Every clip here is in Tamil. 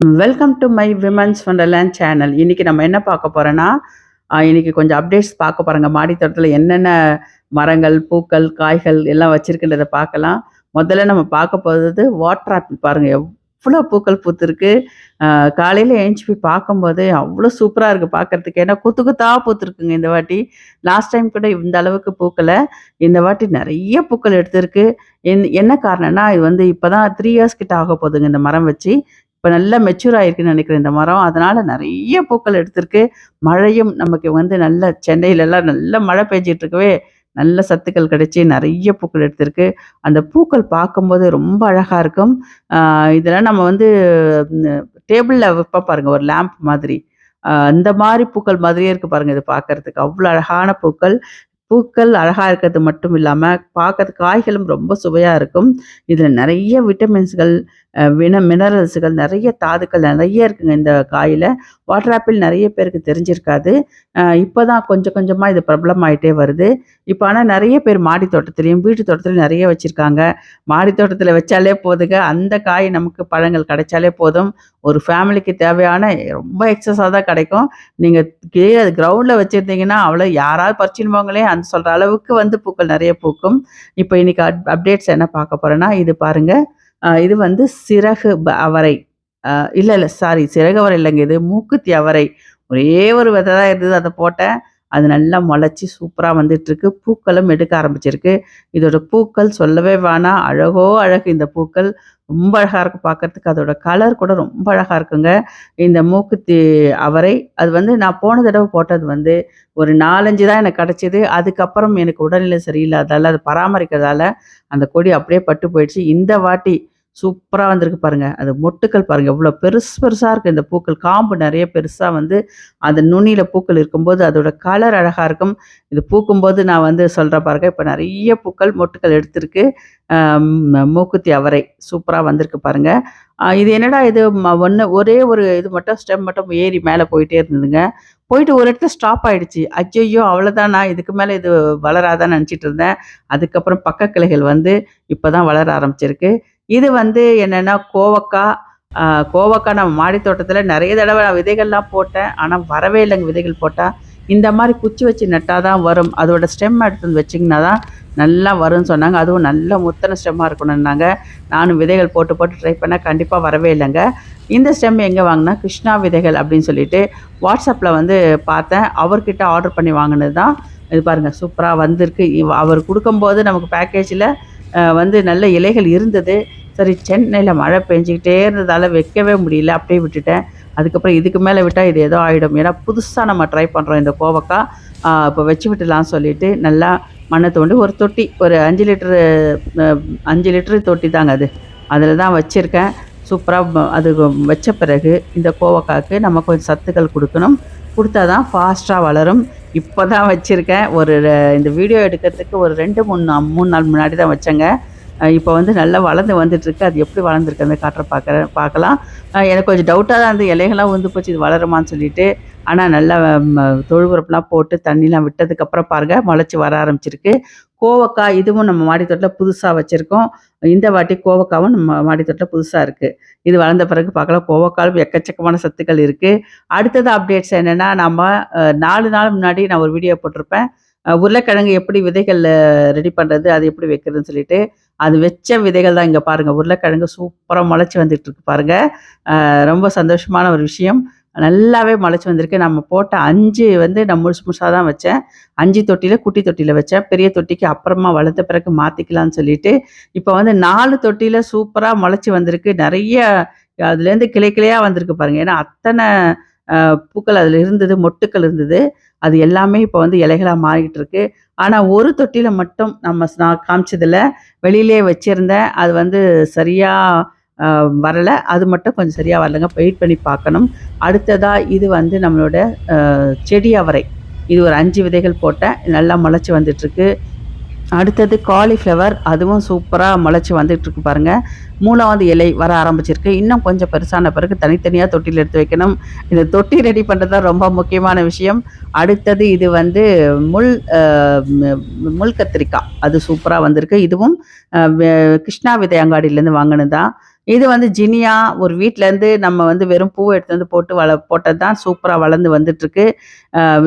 Welcome to my women's wonderland channel. இன்னைக்கு நம்ம என்ன பார்க்க போறோம்னா, இன்றைக்கி இன்னைக்கு கொஞ்சம் அப்டேட்ஸ் பார்க்க போறோங்க. மாடித்தோட்டத்தில் என்னென்ன மரங்கள், பூக்கள், காய்கள் எல்லாம் வச்சுருக்குன்றதை பார்க்கலாம். முதல்ல நம்ம பார்க்க போகிறது வாட்டர் ஆப்பிள் பாருங்க. எவ்வளோ பூக்கள் பூத்திருக்கு. காலையில் காலையில போய் பார்க்கும்போது அவ்வளோ சூப்பராக இருக்குது பார்க்கறதுக்கு. ஏன்னா குத்து குத்தாக பூத்துருக்குங்க இந்த வாட்டி. லாஸ்ட் டைம் கூட இந்த அளவுக்கு பூக்களை இந்த வாட்டி நிறைய பூக்கள் எடுத்திருக்கு. என் என்ன காரணம்னா, இது வந்து இப்போ தான் த்ரீ இயர்ஸ் கிட்ட ஆக போகுதுங்க இந்த மரம் வச்சு. இப்போ நல்லா மெச்சூர் ஆகிருக்குன்னு நினைக்கிறேன் இந்த மரம். அதனால் நிறைய பூக்கள் எடுத்திருக்கு. மழையும் நமக்கு வந்து நல்ல சென்னையிலலாம் நல்ல மழை பெஞ்சிட்ருக்கவே இருக்கவே, நல்ல சத்துக்கள் கிடைச்சி நிறைய பூக்கள் எடுத்திருக்கு. அந்த பூக்கள் பார்க்கும்போது ரொம்ப அழகாக இருக்கும். இதெல்லாம் நம்ம வந்து டேபிளில் வைப்போம் பாருங்கள் ஒரு லேம்ப் மாதிரி. அந்த மாதிரி பூக்கள் மாதிரியே இருக்கு பாருங்கள் இது பார்க்கறதுக்கு. அவ்வளோ அழகான பூக்கள். பூக்கள் அழகாக இருக்கிறது மட்டும் இல்லாமல் பார்க்கறது காய்களும் ரொம்ப சுவையாக இருக்கும். இதில் நிறைய விட்டமின்ஸ்கள், வின மினரல்ஸ்கள், நிறைய தாதுக்கள் நிறைய இருக்குங்க இந்த காயில் வாட்டர் ஆப்பிள் நிறைய பேருக்கு தெரிஞ்சிருக்காது. இப்போ தான் கொஞ்சம் கொஞ்சமாக இது பிரபலமாயிட்டே வருது. இப்போ ஆனால் நிறைய பேர் மாடி தோட்டத்துலேயும் வீட்டு தோட்டத்துலையும் நிறைய வச்சுருக்காங்க மாடி தோட்டத்தில் வச்சாலே போதுங்க. அந்த காய் நமக்கு பழங்கள் கிடைச்சாலே போதும். ஒரு ஃபேமிலிக்கு தேவையான ரொம்ப எக்ஸஸாக தான் கிடைக்கும். நீங்கள் கீழே கிரவுண்டில் வச்சுருந்தீங்கன்னா அவ்வளோ யாராவது பறிச்சுன்னு அந்த சொல்கிற அளவுக்கு வந்து பூக்கள் நிறைய பூக்கும். இப்போ இன்றைக்கி அப் அப்டேட்ஸ் என்ன பார்க்க போகிறேன்னா இது பாருங்கள் இது வந்து சிறகு ப அவரை. இல்லை இல்லை சாரி சிறகு அவரை இல்லைங்க இது. மூக்குத்தி அவரை. ஒரே ஒரு விதை தான் இருந்தது. அதை போட்டேன். அது நல்லா முளைச்சி சூப்பராக வந்துட்டுருக்கு. பூக்களும் எடுக்க ஆரம்பிச்சிருக்கு. இதோட பூக்கள் சொல்லவே வேணாம். அழகோ அழகு இந்த பூக்கள். ரொம்ப அழகாக இருக்கும் பார்க்கறதுக்கு. அதோட கலர் கூட ரொம்ப அழகாக இருக்குங்க. இந்த மூக்குத்தி அவரை, அது வந்து நான் போன தடவை போட்டது வந்து ஒரு 4, 5 தான் எனக்கு கிடச்சிது அதுக்கப்புறம் எனக்கு உடல்நிலை சரியில்லாதால அது பராமரிக்கிறதால, அந்த கொடி அப்படியே பட்டு போயிடுச்சு. இந்த வாட்டி சூப்பராக வந்திருக்கு பாருங்கள் அது மொட்டுக்கள் பாருங்கள் இவ்வளோ பெருசு பெருசாக இருக்குது இந்த பூக்கள். காம்பு நிறைய பெருசாக வந்து, அந்த நுனியில் பூக்கள் இருக்கும்போது, அதோட கலர் அழகாக இருக்கும். இது பூக்கும்போது நான் வந்து சொல்கிறேன் பாருங்க. இப்போ நிறைய பூக்கள், மொட்டுக்கள் எடுத்திருக்கு. மூக்குத்தி அவரை. சூப்பராக வந்திருக்கு பாருங்கள் இது என்னடா இது ம ஒரே ஒரு இது மட்டும் ஸ்டெம் மட்டும் ஏறி மேலே போயிட்டே இருந்ததுங்க. போயிட்டு ஒரு இடத்துல ஸ்டாப் ஆயிடுச்சு. அய்யய்யோ! நான் இதுக்கு மேலே இது வளராதான்னு நினச்சிட்டு இருந்தேன். அதுக்கப்புறம் பக்க கிளைகள் வந்து இப்போ தான் வளர ஆரம்பிச்சிருக்கு. இது வந்து என்னென்னா கோவக்கா. கோவக்காய் கோவக்கா நம்ம மாடி தோட்டத்தில் நிறைய தடவை நான் விதைகள்லாம் போட்டேன். ஆனால் வரவே இல்லைங்க விதைகள் போட்டால் இந்த மாதிரி குச்சி வச்சு நட்டால் தான் வரும். அதோட ஸ்டெம் எடுத்து வந்து வச்சிங்கன்னா தான் நல்லா வரும்னு சொன்னாங்க. அதுவும் நல்ல முத்தனை ஸ்டெம்மாக இருக்கணும்னாங்க. நானும் விதைகள் போட்டு போட்டு ட்ரை பண்ணால் கண்டிப்பாக வரவே இல்லைங்க இந்த ஸ்டெம் எங்கே வாங்கினா கிருஷ்ணா விதைகள் அப்படின்னு சொல்லிட்டு வாட்ஸ்அப்பில் வந்து பார்த்தேன். அவர்கிட்ட ஆர்டர் பண்ணி வாங்கினது தான். இது பாருங்கள் சூப்பராக வந்திருக்கு. அவர் கொடுக்கும்போது நமக்கு பேக்கேஜில் வந்து நல்ல இலைகள் இருந்தது. சரி சென்னையில் மழை பெஞ்சுக்கிட்டே இருந்ததால் வைக்கவே முடியல. அப்படியே விட்டுட்டேன். அதுக்கப்புறம் இதுக்கு மேலே விட்டால் இது ஏதோ ஆகிடும் ஏன்னா புதுசாக நம்ம ட்ரை பண்ணுறோம் இந்த கோவக்கா. இப்போ வச்சு விட்டுடலாம்னு சொல்லிட்டு, நல்லா மண்ணை தோண்டி ஒரு தொட்டி ஒரு அஞ்சு லிட்டரு அஞ்சு லிட்டரு தொட்டி தாங்க அது. அதில் தான் வச்சுருக்கேன் சூப்பராக அது வச்ச பிறகு இந்த கோவக்காய்க்கு நம்ம கொஞ்சம் சத்துக்கள் கொடுக்கணும் கொடுத்தா தான் ஃபாஸ்ட்டாக வளரும். இப்போ தான் வச்சுருக்கேன் ஒரு இந்த வீடியோ எடுக்கிறதுக்கு ஒரு ரெண்டு மூணு மூணு நாள் முன்னாடி தான் வச்சேங்க. இப்போ வந்து நல்லா வளர்ந்து வந்துட்டுருக்கு. அது எப்படி வளர்ந்துருக்குன்னு காட்டுற பார்க்குறேன் பார்க்கலாம். எனக்கு கொஞ்சம் டவுட்டாக தான் இருந்தது. இலைகள்லாம் வந்து போச்சு. இது வளருமான்னு சொல்லிட்டு. ஆனால் நல்லா தொழுவுறப்புலாம் போட்டு தண்ணிலாம் விட்டதுக்கப்புறம் பாருங்கள் முளைச்சி வர ஆரம்பிச்சிருக்கு. கோவக்காய் இதுவும் நம்ம மாடித்தோட்டில் புதுசாக வச்சுருக்கோம் இந்த வாட்டி கோவக்காவும் நம்ம மாடித்தோட்டில் புதுசாக இருக்குது இது வளர்ந்த பிறகு பார்க்கலாம். கோவக்காலும் எக்கச்சக்கமான சத்துக்கள் இருக்குது அடுத்தது அப்டேட்ஸ் என்னென்னா நம்ம நாலு நாள் முன்னாடி நான் ஒரு வீடியோ போட்டிருப்பேன். உருளைக்கிழங்கு எப்படி விதைகள் ரெடி பண்ணுறது அது எப்படி வைக்கிறதுன்னு சொல்லிட்டு. அது வச்ச விதைகள் தான் இங்கே பாருங்கள் உருளைக்கிழங்கு சூப்பராக முளைச்சி வந்துட்டு இருக்கு பாருங்கள் ரொம்ப சந்தோஷமான ஒரு விஷயம். நல்லாவே முளைச்சி வந்திருக்கு. நம்ம போட்ட அஞ்சு வந்து நான் முழுசு முழுசாக தான் வச்சேன். அஞ்சு தொட்டியில் குட்டி தொட்டியில் வச்சேன். பெரிய தொட்டிக்கு அப்புறமா வளர்த்த பிறகு மாற்றிக்கலாம்னு சொல்லிட்டு, இப்போ வந்து நாலு தொட்டியில் சூப்பராக முளைச்சி வந்திருக்கு. நிறைய அதுலேருந்து கிளை கிளையாக வந்திருக்கு பாருங்கள் ஏன்னா அத்தனை பூக்கள் அதில் இருந்தது. மொட்டுக்கள் இருந்தது. அது எல்லாமே இப்போ வந்து இலைகளாக மாறிக்கிட்டு இருக்கு. ஆனால் ஒரு தொட்டியில் மட்டும் நம்ம நான் காமிச்சதில் வெளியிலேயே வச்சுருந்தேன் அது வந்து சரியாக வரலை அது மட்டும் கொஞ்சம் சரியாக வரலங்க. வெயிட் பண்ணி பார்க்கணும். அடுத்ததாக இது வந்து நம்மளோட செடி அவரை. இது ஒரு அஞ்சு விதைகள் போட்டேன். நல்லா முளைச்சி வந்துட்டுருக்கு. அடுத்தது காலிஃப்ளவர். அதுவும் சூப்பராக முளைச்சி வந்துட்டுருக்கு பாருங்கள் மூணாவது இலை வர ஆரம்பிச்சிருக்கு. இன்னும் கொஞ்சம் பெருசான பிறகு தனித்தனியாக தொட்டியில் எடுத்து வைக்கணும். இந்த தொட்டி ரெடி பண்ணுறது தான் ரொம்ப முக்கியமான விஷயம். அடுத்தது இது வந்து முள் முள் கத்திரிக்கா. அது சூப்பராக வந்திருக்கு. இதுவும் கிருஷ்ணா விதை அங்காடியிலேருந்து வாங்கினது தான். இது வந்து ஜினியா ஒரு வீட்டிலேருந்து நம்ம வந்து வெறும் பூவை எடுத்து வந்து போட்டு வள போட்டது தான் சூப்பராக வளர்ந்து வந்துட்டுருக்கு.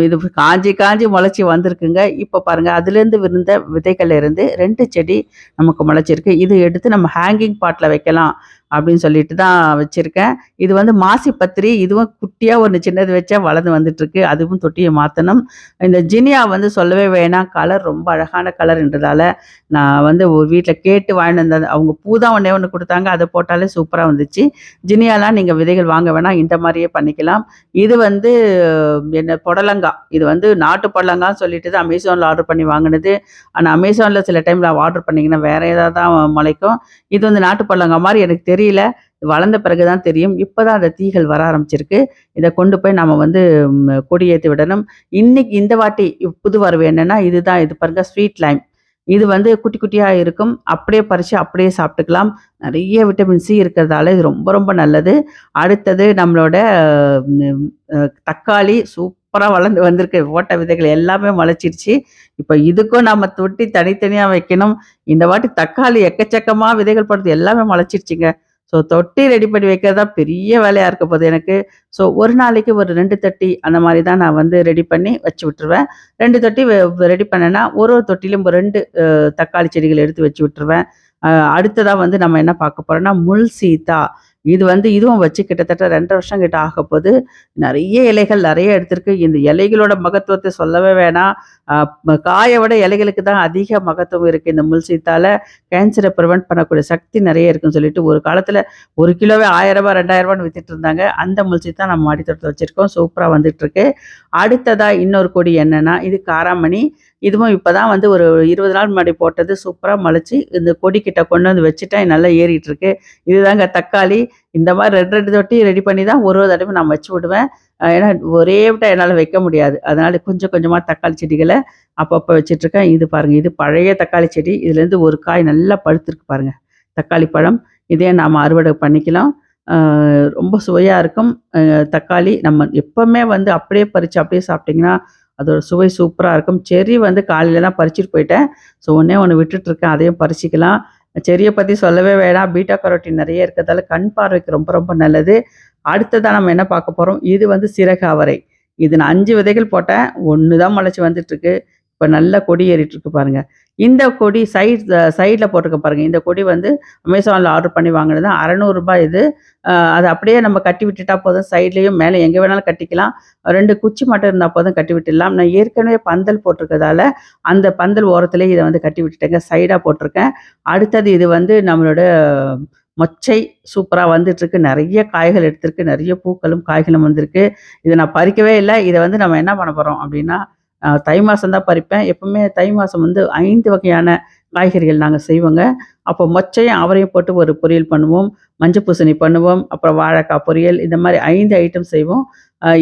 இது காஞ்சி காஞ்சி முளைச்சி வந்திருக்குங்க. இப்போ பாருங்கள் அதுலேருந்து விருந்த விதைகள்லேருந்து ரெண்டு செடி நமக்கு முளைச்சிருக்கு. இது எடுத்து நம்ம ஹேங்கிங் பாட்டில் வைக்கலாம். அப்படின்னு சொல்லிட்டு தான் வச்சுருக்கேன். இது வந்து மாசி பத்திரி இதுவும் குட்டியாக ஒன்று சின்னது வச்சா வளர்ந்து வந்துட்டுருக்கு. அதுவும் தொட்டியை மாற்றணும் இந்த ஜினியா வந்து சொல்லவே வேணாம். கலர் ரொம்ப அழகான கலர்ன்றதால நான் வந்து ஒரு வீட்டில் கேட்டு வாங்கிட்டு வந்தது அவங்க பூ தான் ஒன்றே ஒன்று கொடுத்தாங்க. அதை போட்டாலே சூப்பராக வந்துச்சு. ஜினியாலாம் நீங்கள் விதைகள் வாங்க வேணாம். இந்த மாதிரியே பண்ணிக்கலாம். இது வந்து என்ன புடலங்கா. இது வந்து நாட்டு புடலங்கான்னு சொல்லிட்டு தான் அமேசானில் ஆர்டர் பண்ணி வாங்கினது. ஆனால் அமேசானில் சில டைமில் ஆர்டர் பண்ணிங்கன்னா வேறு ஏதாவது தான் முளைக்கும் இது வந்து நாட்டு புடலங்கா மாதிரி எனக்கு தெரியும் தெரியல. வளர்ந்த பிறகு தான் தெரியும். இப்போ தான் அந்த தீகள் வர ஆரம்பிச்சிருக்கு. இதை கொண்டு போய் நம்ம வந்து கொடியேற்றி விடணும். இன்னைக்கு இந்த வாட்டி புது வரவு என்னன்னா இதுதான். இது பாருங்க ஸ்வீட் லைம் இது வந்து குட்டி குட்டியாக இருக்கும். அப்படியே பறித்து அப்படியே சாப்பிட்டுக்கலாம். நிறைய விட்டமின் சி இருக்கிறதால இது ரொம்ப ரொம்ப நல்லது. அடுத்தது நம்மளோட தக்காளி சூப்பராக வளர்ந்து வந்திருக்கு. ஓட்ட விதைகள் எல்லாமே முளைச்சிருச்சு. இப்போ இதுக்கும் நம்ம தொட்டி தனித்தனியாக வைக்கணும். இந்த வாட்டி தக்காளி எக்கச்சக்கமாக விதைகள் போடுறது எல்லாமே முளைச்சிருச்சுங்க. ஸோ தொட்டி ரெடி பண்ணி வைக்கிறது தான் பெரிய வேலையாக இருக்க போகுது எனக்கு. ஸோ ஒரு நாளைக்கு ஒரு ரெண்டு தொட்டி அந்த மாதிரி தான் நான் வந்து ரெடி பண்ணி வச்சு விட்டுருவேன். ரெண்டு தொட்டி ரெடி பண்ணேன்னா ஒரு ஒரு தொட்டிலும் ரெண்டு தக்காளி செடிகள் எடுத்து வச்சு விட்டுருவேன். அடுத்ததாக வந்து நம்ம என்ன பார்க்க போகிறோம்னா முள் சீதா இது வந்து இதுவும் வச்சு கிட்டத்தட்ட ரெண்டரை வருஷம் கிட்ட ஆக போது நிறைய இலைகள் நிறைய எடுத்திருக்கு. இந்த இலைகளோட மகத்துவத்தை சொல்லவே வேணாம். காயை விட இலைகளுக்கு தான் அதிக மகத்துவம் இருக்குது இந்த முல்சீத்தால் கேன்சரை ப்ரிவெண்ட் பண்ணக்கூடிய சக்தி நிறைய இருக்குன்னு சொல்லிட்டு ஒரு காலத்தில் ஒரு கிலோவே ஆயிரம் ரூபாய் ரெண்டாயிரம் ரூபான்னு வித்துட்டு இருந்தாங்க. அந்த முல்சி தான் நம்ம மாடித்தோட்டத்தில் வச்சுருக்கோம். சூப்பராக வந்துட்டு இருக்கு. அடுத்ததாக இன்னொரு கொடி என்னன்னா இது காராமணி. இதுவும் இப்போ தான் வந்து ஒரு இருபது நாள் முன்னாடி போட்டது சூப்பராக முளைச்சி இந்த கொடி கொண்டு வந்து வச்சுட்டேன். நல்லா ஏறிட்டு இருக்கு இதுதாங்க தக்காளி. இந்த மாதிரி ரெண்டு ரெண்டு தொட்டி ரெடி பண்ணி தான் ஒரு ஒரு தடவை நான் வச்சு விடுவேன். ஏன்னா ஒரே விட்டா என்னால் வைக்க முடியாது. அதனால கொஞ்சம் கொஞ்சமாக தக்காளி செடிகளை அப்பப்போ வச்சிட்ருக்கேன் இது பாருங்கள் இது பழைய தக்காளி செடி. இதுலேருந்து ஒரு காய் நல்லா பழுத்திருக்கு பாருங்கள் தக்காளி பழம். இதே நாம் அறுவடை பண்ணிக்கலாம். ரொம்ப சுவையாக இருக்கும். தக்காளி நம்ம எப்போவுமே வந்து அப்படியே பறித்து அப்படியே சாப்பிட்டிங்கன்னா அதோட சுவை சூப்பராக இருக்கும். செரி வந்து காலையில் தான் பறிச்சுட்டு போயிட்டேன். ஸோ ஒன்றே ஒன்று விட்டுட்ருக்கேன் அதையும் பறிச்சிக்கலாம். செரியை பற்றி சொல்லவே வேணாம். பீட்டா கரோட்டின் நிறைய இருக்கிறதால கண் பார்வைக்கு ரொம்ப ரொம்ப நல்லது. அடுத்ததாக நம்ம என்ன பார்க்க போகிறோம் இது வந்து சிறகு அவரை. இது நான் அஞ்சு விதைகள் போட்டேன். ஒன்று தான் முளைச்சி வந்துட்டுருக்கு. இப்போ நல்லா கொடி ஏறிட்டுருக்கு பாருங்கள் இந்த கொடி சைட் சைடில் போட்டிருக்க பாருங்கள் இந்த கொடி வந்து அமேசானில் ஆர்டர் பண்ணி வாங்கினது அறநூறுபா இது. அது அப்படியே நம்ம கட்டி விட்டுட்டா போதும். சைட்லேயும் மேலே எங்கே வேணாலும் கட்டிக்கலாம். ரெண்டு குச்சி மட்டும் இருந்தால் போதும் கட்டி விட்டுடலாம். நான் ஏற்கனவே பந்தல் போட்டிருக்கிறதால அந்த பந்தல் ஓரத்துலேயே இதை வந்து கட்டி விட்டுட்டேங்க. சைடாக போட்டிருக்கேன். அடுத்தது இது வந்து நம்மளோட மொச்சை சூப்பராக வந்துட்டுருக்கு. நிறைய காய்கள் எடுத்திருக்கு. நிறைய பூக்களும் காய்களும் வந்திருக்கு. இதை நான் பறிக்கவே இல்லை. இதை வந்து நம்ம என்ன பண்ண போகிறோம் அப்படின்னா தை மாதம் தான் பறிப்பேன். எப்பவுமே தை மாதம் வந்து ஐந்து வகையான காய்கறிகள் நாங்கள் செய்வோங்க. அப்போ மொச்சையும் அவரையும் போட்டு ஒரு பொரியல் பண்ணுவோம் மஞ்சள் பூசணி பண்ணுவோம் அப்புறம் வாழைக்காய் பொரியல் இந்த மாதிரி ஐந்து ஐட்டம் செய்வோம்.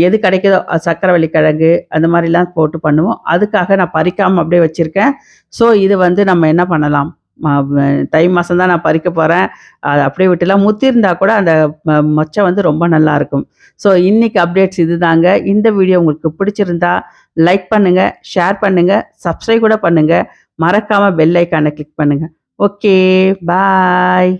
எது கிடைக்குதோ சக்கரவள்ளி கிழங்கு அந்த மாதிரிலாம் போட்டு பண்ணுவோம். அதுக்காக நான் பறிக்காமல் அப்படியே வச்சுருக்கேன். ஸோ இது வந்து நம்ம என்ன பண்ணலாம்? தை மாதம் தான் நான் பறிக்க போகிறேன் அதை அப்படியே விட்டுலாம் முத்திருந்தா கூட அந்த ம- மொச்சை வந்து ரொம்ப நல்லாயிருக்கும் ஸோ இன்றைக்கி அப்டேட்ஸ் இதுதாங்க. இந்த வீடியோ உங்களுக்கு பிடிச்சிருந்தா லைக் பண்ணுங்கள் ஷேர் பண்ணுங்கள் சப்ஸ்கிரைப் கூட பண்ணுங்கள் மறக்காமல் பெல் ஐக்கானை கிளிக் பண்ணுங்கள் ஓகே பாய்